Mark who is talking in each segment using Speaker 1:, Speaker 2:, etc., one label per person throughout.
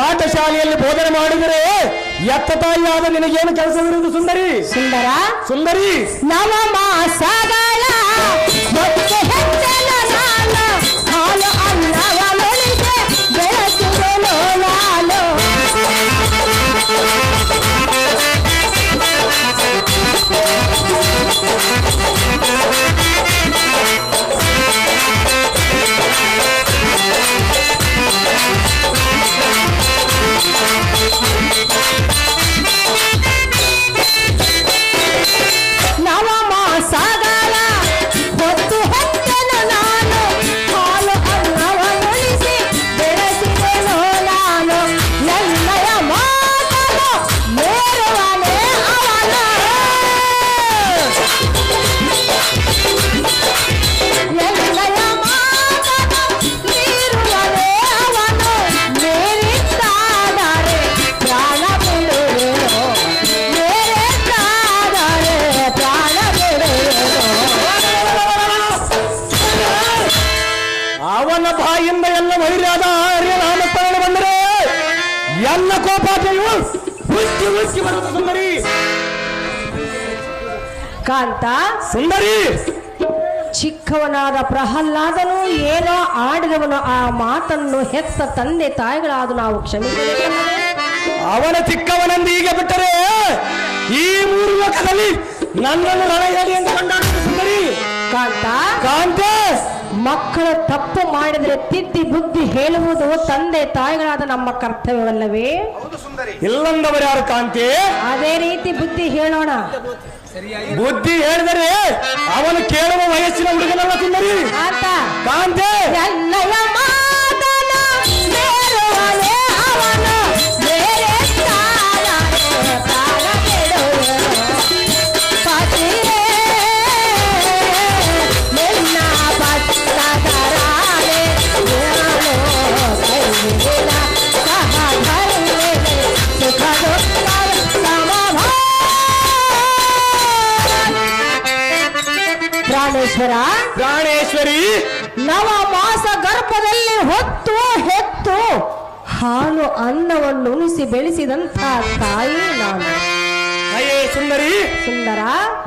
Speaker 1: ಪಾಠಶಾಲೆಯಲ್ಲಿ ಬೋಧನೆ ಮಾಡಿದರೆ ಎತ್ತ ತಾಯಿಯಾದ ನಿನಗೇನು ಕೆಲಸವಿರುವುದು ಸುಂದರಿ?
Speaker 2: ಸುಂದರ?
Speaker 1: ಸುಂದರಿ.
Speaker 2: ನವ ಮಾಸಗಳ ಅವನ
Speaker 1: ಬಾಯಿಂದ ಎಲ್ಲ ವೈರ್ಯಾದ ಆರ್ಯ ನಾಮಸ್ಮರಣ ಬಂದರೆ ಎಲ್ಲ ಕೋಪಾಚೆಯು ಹುಚ್ಚಿ ಹುಚ್ಚಿ ಬರುತ್ತ ಸುಂದರಿ.
Speaker 2: ಕಾಂತ?
Speaker 1: ಸುಂದರಿ.
Speaker 2: ಚಿಕ್ಕವನಾದ ಪ್ರಹ್ಲಾದನು ಏನೋ ಆಡಿದವನು ಆ ಮಾತನ್ನು ಹೆತ್ತ ತಂದೆ ತಾಯಿಗಳಾದ ನಾವು ಕ್ಷಮಿಸಬೇಕು
Speaker 1: ಅವನ ಚಿಕ್ಕವನಂದು ಈಗ ಬಿಟ್ಟರೆ ಈ ಮೂರು ಲೋಕದಲ್ಲಿ ನನ್ನನ್ನು ಎಂದು ಕೊಂಡಾಡುವುದು ಸುಂದರಿ.
Speaker 2: ಕಾಂತ?
Speaker 1: ಕಾಂತೆ?
Speaker 2: ಮಕ್ಕಳು ತಪ್ಪು ಮಾಡಿದರೆ ತಿದ್ದಿ ಬುದ್ಧಿ ಹೇಳುವುದು ತಂದೆ ತಾಯಿಗಳಾದ ನಮ್ಮ ಕರ್ತವ್ಯವಲ್ಲವೇ?
Speaker 1: ಇಲ್ಲಂದವರು ಯಾರು ಕಾಂತಿ
Speaker 2: ಅದೇ ರೀತಿ ಬುದ್ಧಿ ಹೇಳೋಣ.
Speaker 1: ಬುದ್ಧಿ ಹೇಳಿದರೆ ಅವನು ಕೇಳುವ ವಯಸ್ಸಿನ ಹುಡುಗನಲ್ಲ ಸುಂದರಿ.
Speaker 2: ಕಾಂತ ಪ್ರಾಣೇಶ್ವರ?
Speaker 1: ಪ್ರಾಣೇಶ್ವರಿ?
Speaker 2: ನವ ಮಾಸ ಗರ್ಭದಲ್ಲಿ ಹೊತ್ತು ಹೆತ್ತು ಹಾಲು ಅನ್ನವನ್ನು ಉಣಿಸಿ ಬೆಳೆಸಿದಂತ ತಾಯಿ ನಾನು.
Speaker 1: ಅಯ್ಯೇ ಸುಂದರಿ
Speaker 2: ಸುಂದರ?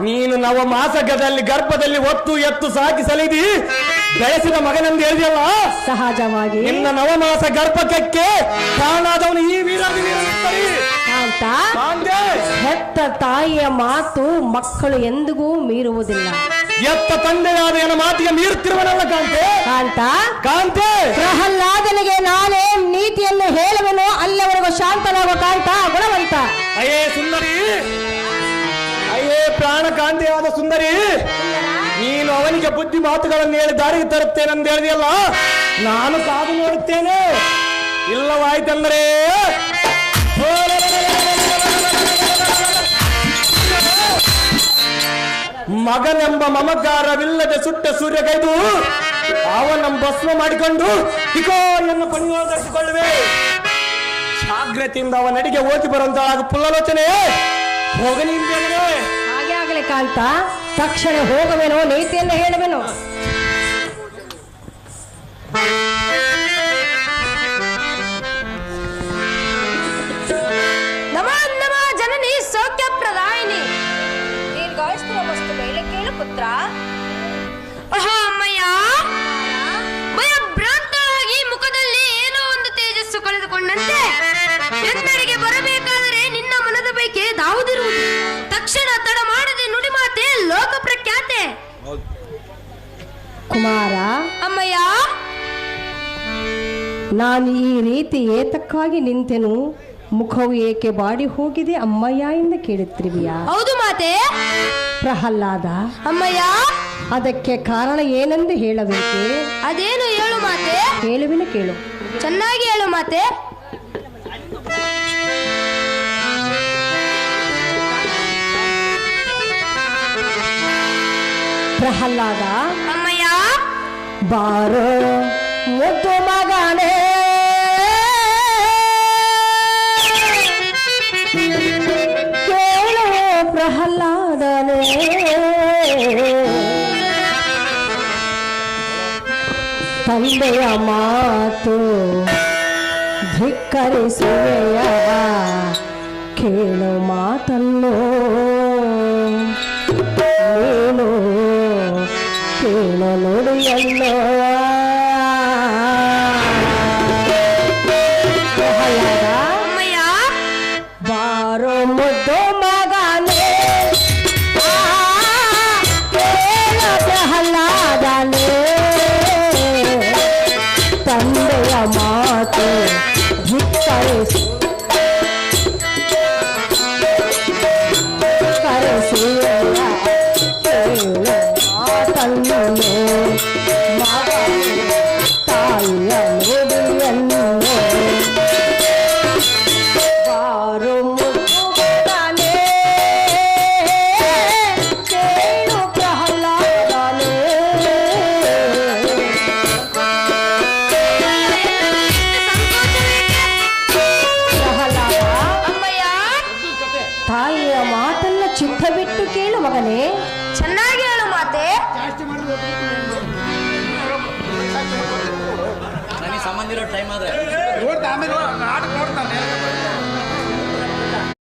Speaker 1: ನೀನು ನವ ಮಾಸಕದಲ್ಲಿ ಗರ್ಭದಲ್ಲಿ ಒತ್ತು ಎತ್ತು ಸಾಕಿ ಸಲಿದಿ ಬೆಳೆಸಿದ ಮಗನಂದು ಹೇಳಿದೆಯಲ್ಲ?
Speaker 2: ಸಹಜವಾಗಿ.
Speaker 1: ನಿನ್ನ ನವಮಾಸ ಗರ್ಭಕಕ್ಕೆ ಕಾರಣಾದವನು ಈ ವೀರನಿರ್ತಾರೆ.
Speaker 2: ಅಂತ? ಹೆತ್ತ ತಾಯಿಯ ಮಾತು ಮಕ್ಕಳು ಎಂದಿಗೂ ಮೀರುವುದಿಲ್ಲ.
Speaker 1: ಎತ್ತ ತಂದೆಯಾದ ಎನ್ನ ಮಾತಿಗೆ ಮೀರುತ್ತಿರುವನಲ್ಲ ಕಾಂತೆ?
Speaker 2: ಕಾಂತ?
Speaker 1: ಕಾಂತೆ?
Speaker 2: ಪ್ರಹ್ಲಾದನಿಗೆ ನಾನೇ ನೀತಿಯನ್ನು ಹೇಳುವನು ಅಲ್ಲಿವರೆಗೂ ಶಾಂತನಾಗುವ ಕಾಂತ ಗುಣವಂತ.
Speaker 1: ಅಯ್ಯೇ ಸುಂದರಿ. ಅಯ್ಯೇ ಪ್ರಾಣ ಕಾಂತೆಯಾದ ಸುಂದರಿ. ನೀನು ಅವನಿಗೆ ಬುದ್ಧಿ ಮಾತುಗಳನ್ನು ಹೇಳಿ ದಾರಿಗೆ ಅಂತ ಹೇಳಿದೆಯಲ್ಲ? ನಾನು ಕಾದು ನೋಡುತ್ತೇನೆ. ಇಲ್ಲವಾಯ್ತೆಂದರೆ ಮಗನೆಂಬ ಮಮಕಾರವಿಲ್ಲದೆ ಸುಟ್ಟ ಸೂರ್ಯಗೈದು ಅವನ ಭಸ್ಮ ಮಾಡಿಕೊಂಡು ಇಕೋ ಎನ್ನು ಪಣಿಯೋದರಿಸಿಕೊಳ್ಳುವೆ ಜಾಗ್ರತೆಯಿಂದ ಅವನಡಿಗೆ ಓದಿ ಬರುವಂತಹ ಪುಲ್ಲಲೋಚನೆ ಹೋಗಲಿ.
Speaker 2: ಹಾಗೆ ಆಗಲಿ ಕಾಂತ ತಕ್ಷಣ ಹೋಗವೇನೋ ನೀತಿಯನ್ನು ಹೇಳುವೆನು
Speaker 3: ಪುತ್ರ ಅಹೋ ಅಮ್ಮಯ್ಯ! ಭಯಭ್ರಾಂತಳಾಗಿ ಮುಖದಲ್ಲಿ ಏನೋ ಒಂದು ತೇಜಸ್ಸು ಕಳೆದುಕೊಂಡಂತೆ. ಎಂದರಿಗೆ ಬರಬೇಕಾದರೆ ನಿನ್ನ ಮನದ ಬೈಕೆ ದಾವುದಿರುವುದು. ತಕ್ಷಣ ತಡ ಮಾಡದೆ ನುಡಿಮಾತೆ ಲೋಕ ಪ್ರಖ್ಯಾತೆ.
Speaker 2: ಕುಮಾರ!
Speaker 3: ಅಮ್ಮಯ್ಯ!
Speaker 2: ನಾನು ಈ ರೀತಿ ಏತಕ್ಕಾಗಿ ನಿಂತೆನು? ಮುಖವು ಏಕೆ ಬಾಡಿ ಹೋಗಿದೆ ಅಮ್ಮಯ್ಯ ಎಂದು ಕೇಳುತ್ತಿರುವಿಯಾ?
Speaker 3: ಹೌದು ಮಾತೆ.
Speaker 2: ಪ್ರಹ್ಲಾದ.
Speaker 3: ಅಮ್ಮಯ್ಯ.
Speaker 2: ಅದಕ್ಕೆ ಕಾರಣ ಏನೆಂದು ಹೇಳಬೇಕೆ?
Speaker 3: ಅದೇನು ಹೇಳು ಮಾತೆ.
Speaker 2: ಕೇಳುವಿನ ಕೇಳು.
Speaker 3: ಚೆನ್ನಾಗಿ ಹೇಳು ಮಾತೆ.
Speaker 2: ಪ್ರಹ್ಲಾದ.
Speaker 3: ಅಮ್ಮಯ್ಯ.
Speaker 2: ಬಾರೋ. ಮುದ್ದು ಮಗನೇ. ತಂದೆಯ ಮಾತು ಧಿಕ್ಕರಿಸುವೆಯ ಕೇಳು ಮಾತನ್ನು ನೀನು ಕೇಳು ನುಡಿಯನ್ನು
Speaker 3: ಚೆನ್ನಾಗಿ ಹೇಳು ಮಾತೆ.
Speaker 4: ಸಂಬಂಧಿರೋ ಸಂಬಂಧ ಇರೋ ಟೈಮ್ ಆದ್ರೆ.
Speaker 5: ನೋಡ್ತಾ ಆಮೇಲೆ ನಾಟಕ ನೋಡ್ತಾನೆ.